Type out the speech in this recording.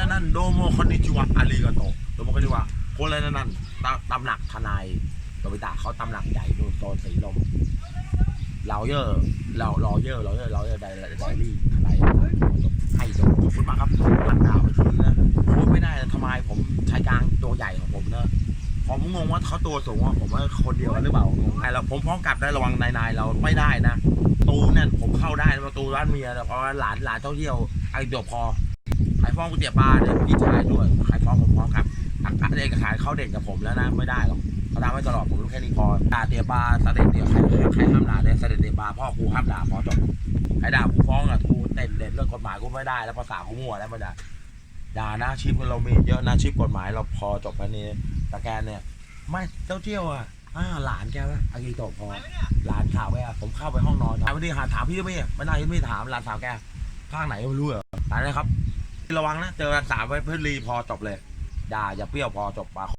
นั่นนั่นโดโมคอนนิจิวะอาริกาโตโดโมคอนนิจิวะโคนอะไรนั่นนั่นตาตำหนักทนายโดบิตะเขาตำหนักใหญ่ดูโซนสีลมเราเยอร์เรารอเยอร์เราเยอร์เราเยอร์ไดไดรี่อะไรให้จบขอบคุณมากครับมันดาวไปทีนะพูดไม่ได้ทำไมผมชายกลางตัวใหญ่ของผมเนอะผมงงว่าเขาตัวสูงว่าผมว่าคนเดียวกันหรือเปล่าไอเราผมพร้อมกลับได้ระวังนายนายเราไม่ได้นะตูนี่ยผมเข้าได้ประตูร้านเมียแต่พอหลานหลานเท่าเที่ยวไอ้เดี๋ยวพอ ขายฟองก๋วยเตี๋ยวปลาเนี่ยพี่ชายด้วยขายฟองผมพร้อมครับอักเด็กขายเขาเด่นกับผมแล้วนะไม่ได้หรอกเขาทำให้ตลอดผมรู้แค่นี้พอด่าเตี๋ยวปลาสเต็กเตี๋ยวใครใครห้ามด่าเนี่ยสเต็กเตี๋ยวปลาพ่อกูห้ามด่าพอจบใครด่ากูฟ้องอะกูเต้นเด่นเรื่องกฎหมายกูไม่ได้แล้วภาษากูมั่วแล้วม่ได้ด่านะชิปเรามีเยอะนะชิปกฎหมายเราพอจบแค่นี้แต่แกเนี่ยไม่เจ้าเที่ยวอะอ่าหลานแกวะอากิโตะพอหลานสาวแกผมเข้าไปห้องนอนถามไม่ได้หาถามพี่ไม่ไม่ได้ไม่ถามหลานสาวแกข้างไหนไม่รู้เหรอหลานนะครับ ระวังนะ เจอรักษาไว้เพื่อรีพอจบเลย ด่าอย่าเปรี้ยวพอจบปาก